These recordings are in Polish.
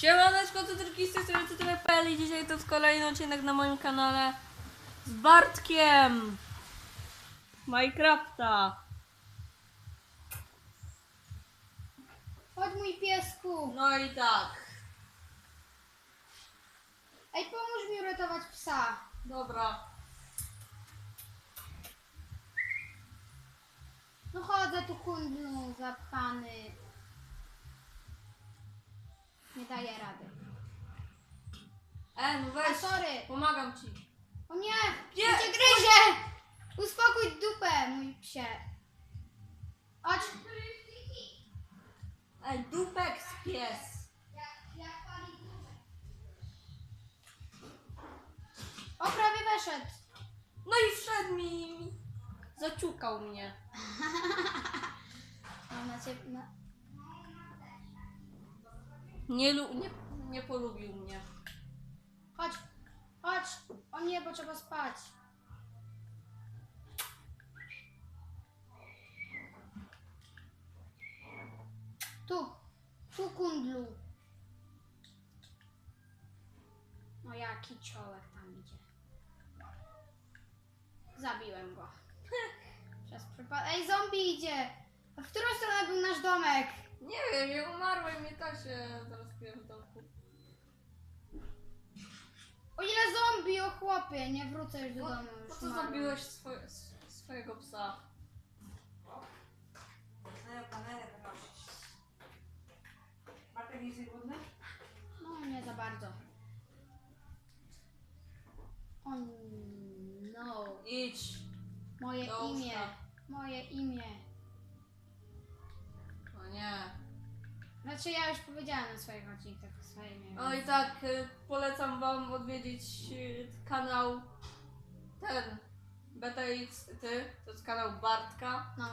Siemaneczko, to tylko z tej strony CTV.pl i dzisiaj to jest kolejny odcinek na moim kanale z Bartkiem Minecrafta. Chodź mój piesku. No i tak, Ej, pomóż mi uratować psa. dobra. No chodzę tu kundlu zapchany. Nie daję rady. E, no A weź, sorry. pomagam ci. O nie! Nie. Cię gryzie! Uspokój dupę, mój psie. Chodź. Ej, dupek z pies. O, prawie weszedł. No i wszedł mi, zaciukał mnie. Mam na ciebie... Na... Nie, lu- nie, nie polubił mnie. Chodź. Chodź. O nie, bo trzeba spać. Tu. Tu kundlu. No jaki ciołek tam idzie. Zabiłem go. Przez przypadek. Ej, zombie idzie! A w którą stronę był nasz domek? Nie wiem, ja umarłem i tak się teraz kryję w domku. O ile zombie, o chłopie! Nie wrócę już do domu. Po co umarłem. zabiłeś swoje, s- swojego psa? Bartek jest głodny? No, nie za bardzo. O no. Idź. Moje Do imię. łóżka. Moje imię. O nie. Znaczy ja już powiedziałam na swoich odcinkach swoje imię. No i tak, y, polecam wam odwiedzić y, kanał ten BTX Ty, to jest kanał Bartka. No.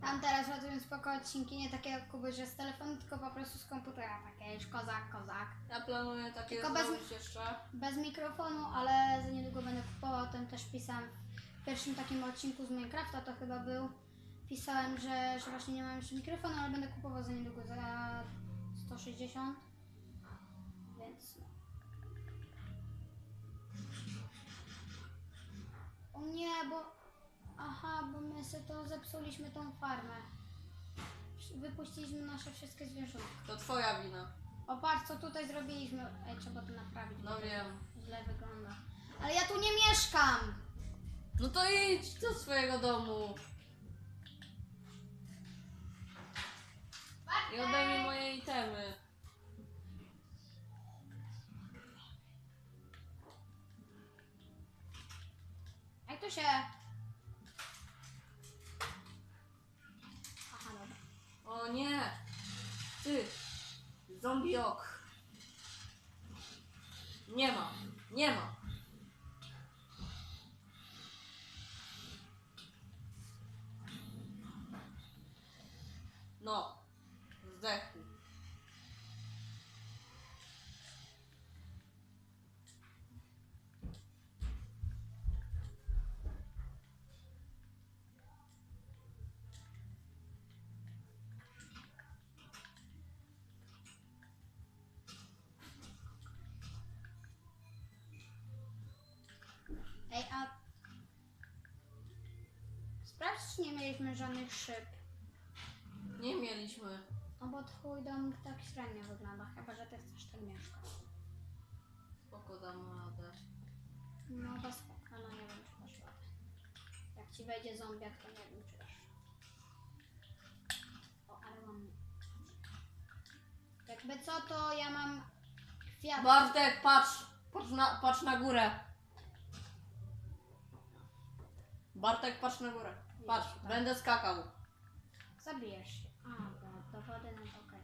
Tam teraz robią spoko odcinki, nie takie jak Kuby, że z telefonu, tylko po prostu z komputera. Takie już kozak, kozak. Ja planuję takie Tylko bez- zrobić jeszcze. Bez mikrofonu, ale za niedługo będę kupował. O tym też pisałam w pierwszym takim odcinku z Minecrafta, to chyba był. Pisałem, że, że właśnie nie mam jeszcze mikrofonu, ale będę kupował za niedługo za 160. Więc no. O nie, bo. Aha, bo my sobie to zepsuliśmy tą farmę. Wypuściliśmy nasze wszystkie zwierzątka. To twoja wina. O patrz, co tutaj zrobiliśmy. Ej, trzeba to naprawić. No wiem. Źle wygląda. Ale ja tu nie mieszkam! No to idź do swojego domu. I oddaj mi moje itemy. Ej, tu się. Aha, dobra. O nie! Ty! Zombiok! Nie ma! Nie ma! Ej, a. Sprawdź, czy nie mieliśmy żadnych szyb. Nie mieliśmy. No bo twój dom tak średnio wygląda, chyba że ty chcesz tak mieszkać. Spoko dam radę. No to spoko, no nie wiem, czy dasz radę. Jak ci wejdzie zombiak, to nie wiem, czy dasz O, ale mam... Jakby co, to ja mam kwiat. Bartek, patrz! Patrz na, patrz na górę. Bartek, patrz na górę. Patrz, będę skakał. Zabijesz się. A, bo do wody, no to okej.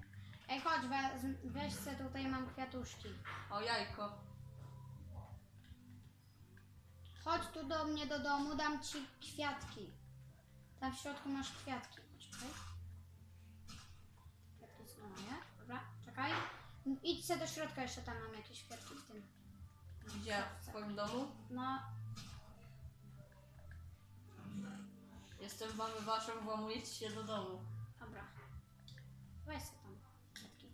Ej, chodź, weź, weź se tutaj mam kwiatuszki. O jajko. Chodź tu do mnie do domu, dam ci kwiatki. Tam w środku masz kwiatki. Czekaj. Kwiatki są moje. Dobra, czekaj. Idź se do środka, jeszcze tam mam jakieś kwiatki w tym. Gdzie? W swoim domu? No, Jestem wamywaczem, włamujecie się do domu. dobra. Weź se tam kwiatki.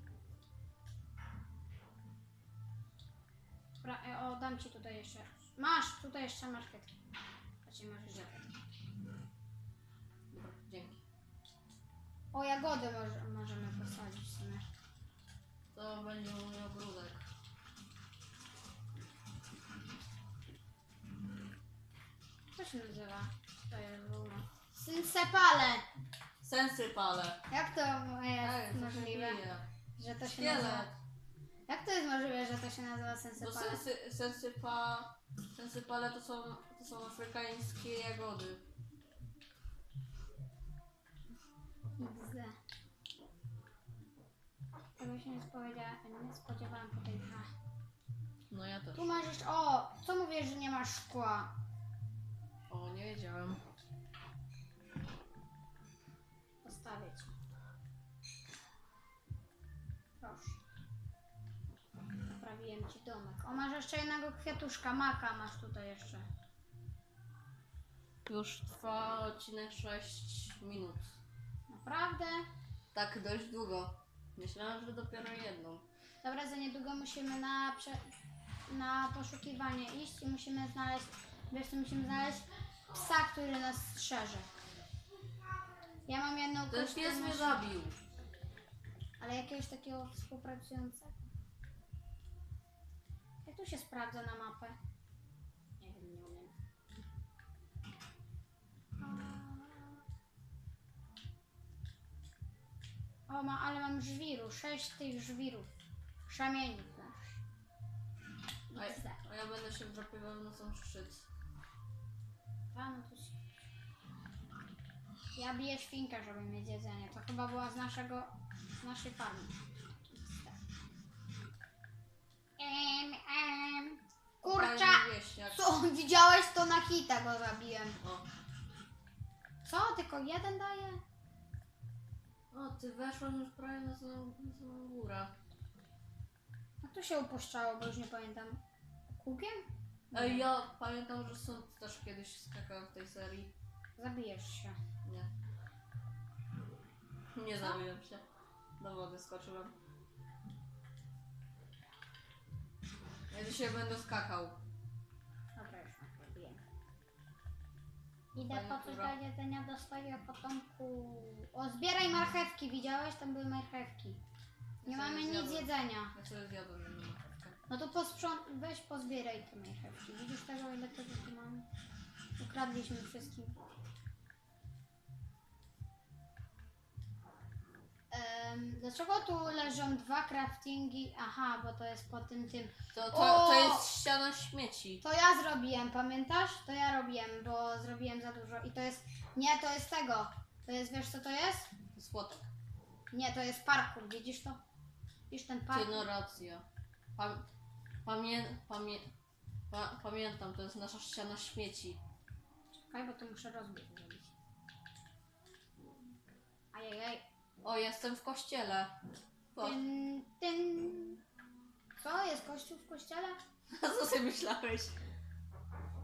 dam ci tutaj jeszcze. Masz, tutaj jeszcze masz kwiatki. Znaczy masz jeszcze. Dobra, dzięki. O, jagody może, możemy posadzić w sumie. To będzie mój ogródek. Co się nazywa? To jest w ogóle. Synsepale! Sensy pale. Jak to jest się możliwe, że to się nazywa? Szkielet. Jak to jest możliwe, że to się nazywa Bo synsepale? sensy, sensy, pa, sensy pale to są, to są afrykańskie jagody. XD. Tego się nie spodziewałam, nie spodziewałam po tej grze. No ja też. Tu masz jeszcze, o, co mówisz, że nie masz szkła? O, nie wiedziałem. Proszę. Poprawiłem ci domek. O, masz jeszcze jednego kwiatuszka, maka masz tutaj jeszcze. Już trwa odcinek 6 minut. Naprawdę? Tak dość długo. Myślałem, że dopiero jedną. Dobra, za niedługo musimy na, prze, na poszukiwanie iść i musimy znaleźć, wiesz co, musimy znaleźć psa, który nas strzeże. Ja mam jedną kość, pies ty mnie masz- zabił. Ale jakiegoś takiego współpracującego. Jak tu się sprawdza na mapę? Nie wiem, nie umiem. O, ma, ale mam żwiru, sześć tych żwirów. Szamieni masz. A, XD. a ja będę się wdrapywał na sam szczyt. No to się... Ja biję świnkę, żeby mieć jedzenie. To chyba była z naszego, z naszej farmy. Em, em. Kurcza! Fajny wieśniak. Co? Widziałeś to na hita go zabiłem. O. Co? Tylko jeden daje? o, ty weszłaś już prawie na samą, na samą górę. A tu się upuszczało, bo już nie pamiętam. Kółkiem? Ej, ja pamiętam, że sąd też kiedyś skakał w tej serii. Zabijesz się. Nie. Nie zabiłem się. Do wody skoczyłem. Ja dzisiaj będę skakał. Dobra, już mam. Idę Fajna po coś do jedzenia do swojego potomku. O, zbieraj marchewki, widziałeś? Tam były marchewki. Nie Ja sobie mamy nic zjadłem. jedzenia. Ja sobie zjadłem jedną marchewkę. No to posprząt... weź pozbieraj te marchewki. Widzisz tego, ile tego tu mamy? Ukradliśmy wszystkim. Em, dlaczego tu leżą dwa craftingi? Aha, bo to jest po tym tym. To, to, O! to jest ściana śmieci. To ja zrobiłem, pamiętasz? To ja robiłem, bo zrobiłem za dużo. I to jest. Nie, to jest tego. To jest, wiesz co to jest? Płotek. Nie, to jest parkour, widzisz to? Widzisz ten Ty parkour? no racja. Pam, pamię, pamię, pa, pamiętam, to jest nasza ściana śmieci. Czekaj, bo to muszę rozbieg zrobić. Ajajaj. O, jestem w kościele. O, Tyn, tyn. Co? Jest kościół w kościele? co sobie myślałeś?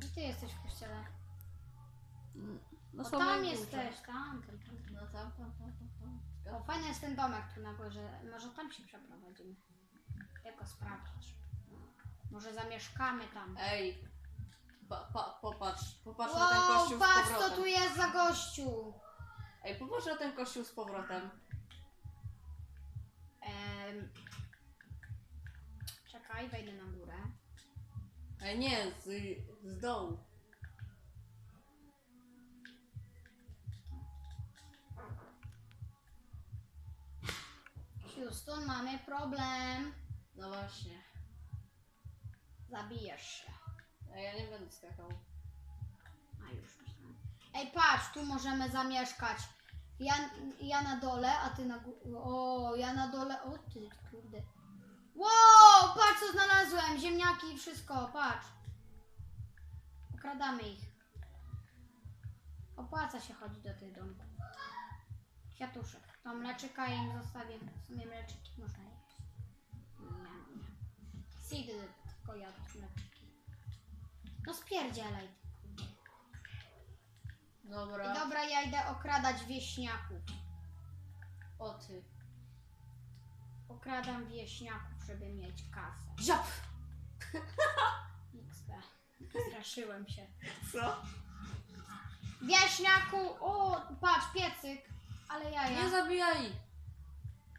Gdzie ty jesteś w kościele? No O, samej tam jesteś, tam, tam, tam. No tam, tam, tam, tam, tam. O, fajny jest ten domek tu na górze. Może tam się przeprowadzimy. Go sprawdzić? Może zamieszkamy tam. Ej, pa, pa, popatrz, popatrz na ten kościół z patrz powrotem. co tu jest za gościu! Ej, popatrz na ten kościół z powrotem. Em, czekaj, wejdę na górę. Ej, nie, z, z dołu. Houston, mamy problem. No właśnie. Zabijesz się. Ej, ja nie będę skakał. A już myślałam. Ej, patrz, tu możemy zamieszkać. Ja, ja na dole, a ty na górze. O, ja na dole. O, ty, kurde. Wow, patrz co znalazłem. Ziemniaki i wszystko, patrz. Okradamy ich. Opłaca się chodzić do tych domków. Kwiatuszek. To mleczyka im zostawię. W sumie mleczyki można jeść. Nie, nie. Seedy tylko jadł mleczyki. No spierdzielaj. Dobra. I dobra, ja idę okradać wieśniaków. O ty. Okradam wieśniaków, żeby mieć kasę. Ziap! XD. Straszyłem się. Co? Wieśniaku! O, patrz, piecyk. Ale ja Nie ja. zabijaj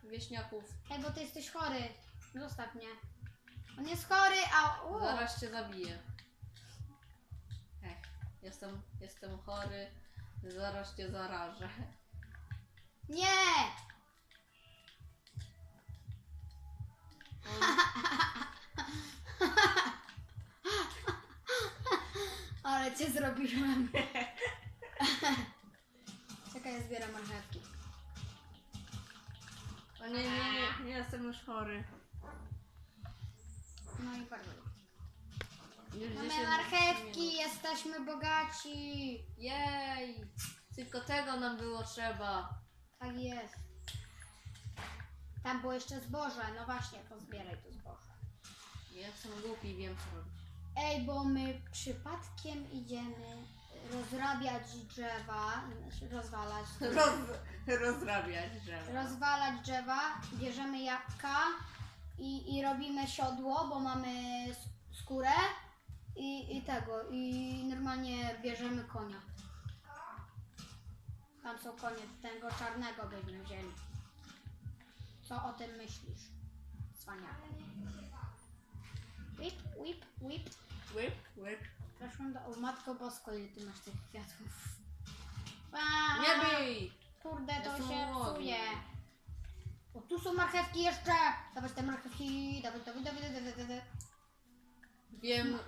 wieśniaków. Ej, bo ty jesteś chory. Zostaw mnie. On jest chory, a... O, Zaraz cię zabiję. Jestem, jestem chory. Zaraz cię zarażę. Nie! Ale cię zrobiłem. Czekaj, ja zbieram marchewki. o nie, nie, nie, nie jestem już chory. No i bardzo. Już Mamy 10 marchewki, minut. jesteśmy bogaci. Jej! Tylko tego nam było trzeba. Tak jest. Tam było jeszcze zboże. No właśnie, pozbieraj to zboże. Ja jestem głupi i wiem co robić. Ej, bo my przypadkiem idziemy rozrabiać drzewa, znaczy rozwalać. Roz, rozrabiać drzewo. Rozwalać drzewa, bierzemy jabłka i, i robimy siodło, bo mamy s- skórę i, i tego. I normalnie bierzemy konia. Tam są konie, tego czarnego byśmy wzięli. Co o tym myślisz? Cwaniaku. Whip, whip, whip. Łyp, łyp. Weszłam do... O matko bosko, ile ty masz tych kwiatów. Aaa, Nie bij! Kurde, to się głodny. psuje. O, tu są marchewki jeszcze! Dawać te marchewki, dawać, dawać, dawać, dawać, dawać. Wiem,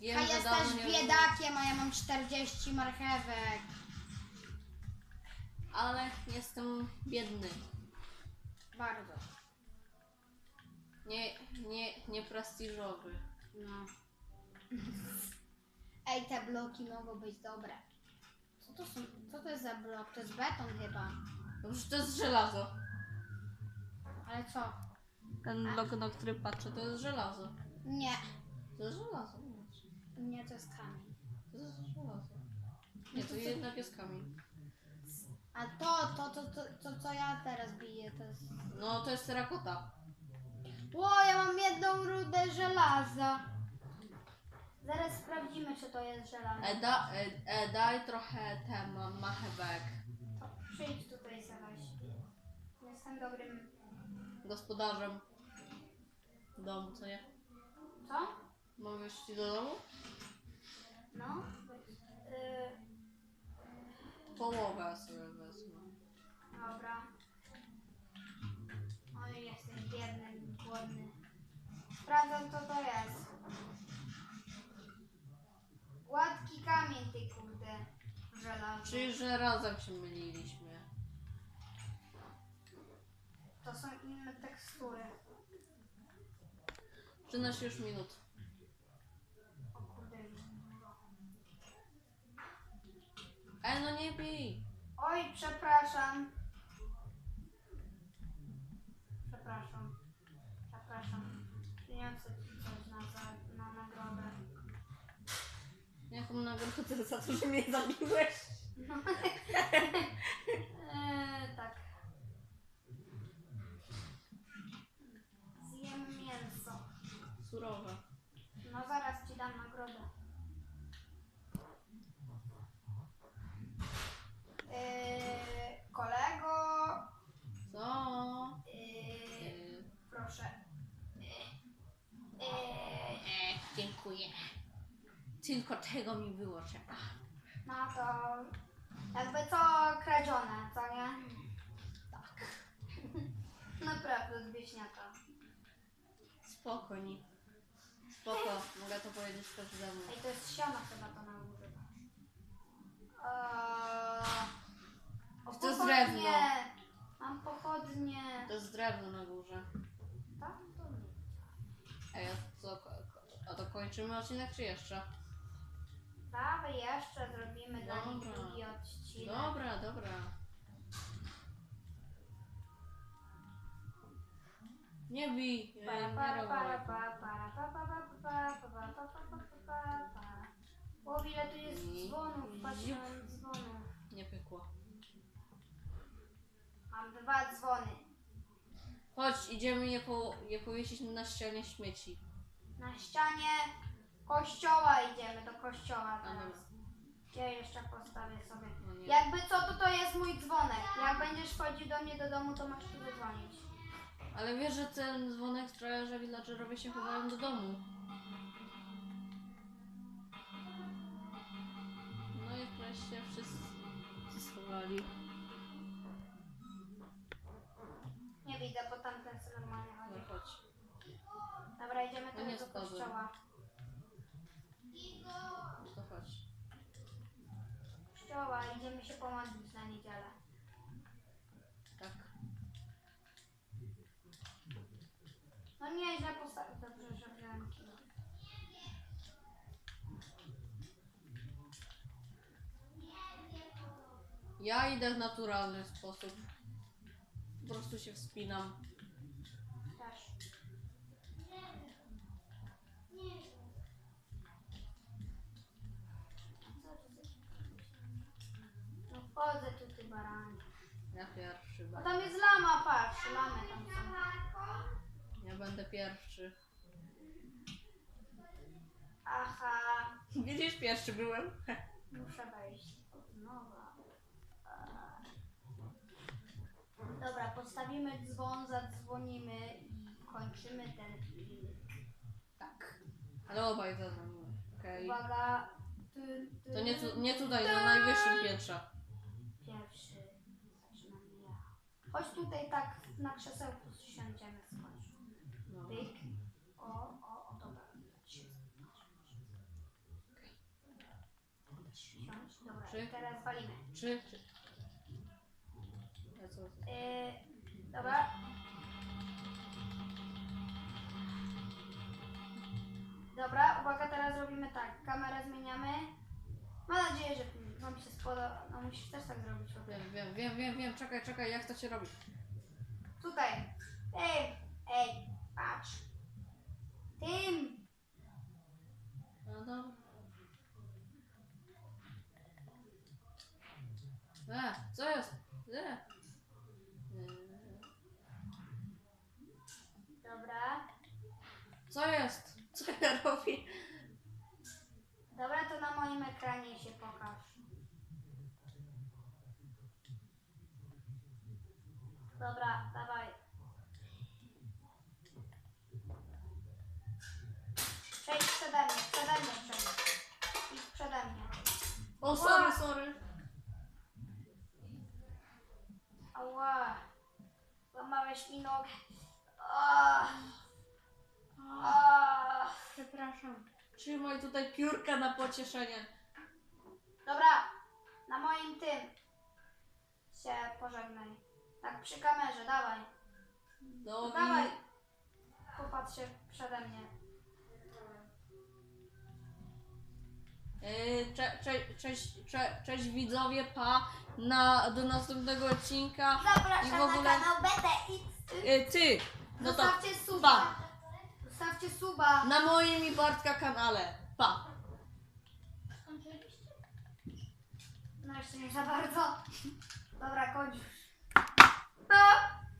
wiem, A że jesteś dawno nie biedakiem, a ja mam 40 marchewek. Ale jestem biedny. Bardzo. Nie, nie, nie prestiżowy. No. Ej, te bloki mogą być dobre. Co to są? Co to jest za blok? To jest beton chyba. No przecież to jest żelazo. Ale co? Ten blok, na który patrzę, to jest żelazo. Nie. To jest żelazo. nie. To jest kamień. To jest żelazo. Nie, to jednak jest kamień. A to, to, to, to, to co ja teraz biję, to jest... No, to jest terakota. Ło, ja mam jedną rudę żelaza. Zaraz sprawdzimy, czy to jest żelazo. E, da, e, e, daj trochę tem machewek. To przyjdź tutaj, Sebaś. Jestem dobrym... Gospodarzem domu, co nie? Co? Mogę wejść ci do domu? No. Yy, Połowę sobie wezmę. dobra. Oj, jesteś biedny, głodny. Sprawdzam, co to jest. Gładki kamień, ty kurde. Żelazo. Czyli, że razem się myliliśmy. To są inne tekstury. 13 już minut. O kurde. E, no nie bij! Oj, przepraszam. Przepraszam. Przepraszam. Przyniosę ci coś na, za, na nagrodę. Jaką nagrodę za to, że mnie zabiłeś? Eee, dziękuję. Tylko tego mi było trzeba. no to jakby co kradzione, co nie? Tak. Naprawdę od wieśniaka. Spokojnie. Spoko, mogę to powiedzieć każdemu. Ej, to jest siano chyba to nam używasz. Eee, o, To jest pochodnie. drewno. Mam pochodnie. To jest drewno na górze. Tak? To nie. Ej, a to, a to kończymy odcinek czy jeszcze? Dawaj jeszcze zrobimy dla nich Dobra. drugi odcinek. Dobra, dobra. Nie bij, e, nie robię. para, para. O, ile tu jest dzwonów, patrz, Ziup. mam dzwony. Nie pykło. Mam dwa dzwony. Chodź, idziemy je, po, je powiesić na ścianie śmieci. Na ścianie kościoła idziemy, do kościoła teraz. Ja jeszcze postawię sobie. No. Jakby co, to to jest mój dzwonek. Jak będziesz wchodził do mnie do domu, to masz tu zadzwonić. Ale wiesz, że ten dzwonek sprawia, że villagerowie się chowają do domu. No i wreszcie wszyscy schowali. Nie widzę, bo tamten co normalnie No chodzi. chodź. Dobra, idziemy No to chodź. Kościoła, idziemy się pomodlić na niedzielę. Tak. No nie, źle postawię. Dobrze, że wziąłem kilo. Ja idę w naturalny sposób. Po prostu się wspinam. Też. No wchodzę tu, ty baranie. Ja pierwszy. Będę. tam jest lama, patrz, lamy tam są. Ja będę pierwszy. Aha, Widzisz, pierwszy byłem. muszę wejść od nowa. Eee. Dobra, postawimy dzwon, zadzwonimy i kończymy ten film. Tak. Ale obaj zadzwoniły. Okej. Uwaga. Ty, ty, To nie, tu, nie tutaj, na najwyższym piętrze. Pierwszy. Zaczynam ja. Chodź tutaj tak na krzesełku siądziemy. No. Pyk. O, o, o, dobra. Siądź, dobra. Trzy. Teraz walimy. Trzy, trzy. Ja co? Yy, dobra. Dobra, uwaga, teraz robimy tak. Kamerę zmieniamy. Mam nadzieję, że Wam się spodoba. No musisz też tak zrobić. Wiem, wiem, wiem, wiem, wiem. Czekaj, czekaj, jak to się robi? Tutaj. Ej, ej, patrz. Tym. No dobra. E, co jest? E. E. Dobra. Co jest? Co ja robię? Dobra, to na moim ekranie się pokaż. Dobra, dawaj. Przejdź przede mnie, przede mnie przejdź. Idź przede mnie. O, sorry, sorry. Ała. Złamałeś mi nogę. Ah. Przepraszam. Trzymaj tutaj piórka na pocieszenie. Dobra, na moim tym się pożegnaj. Tak przy kamerze, dawaj. No Dawaj. Popatrz się przede mnie. Yy, cze, cze, cześć, cze, cześć widzowie, pa. Na, do następnego odcinka. Zapraszam I w ogóle- na kanał BTX. Yy, ty, no to Zostawcie suba. pa. Zostawcie suba. Na moim i Bartka kanale. Pa. No jeszcze nie za bardzo. Dobra, kończ już. No.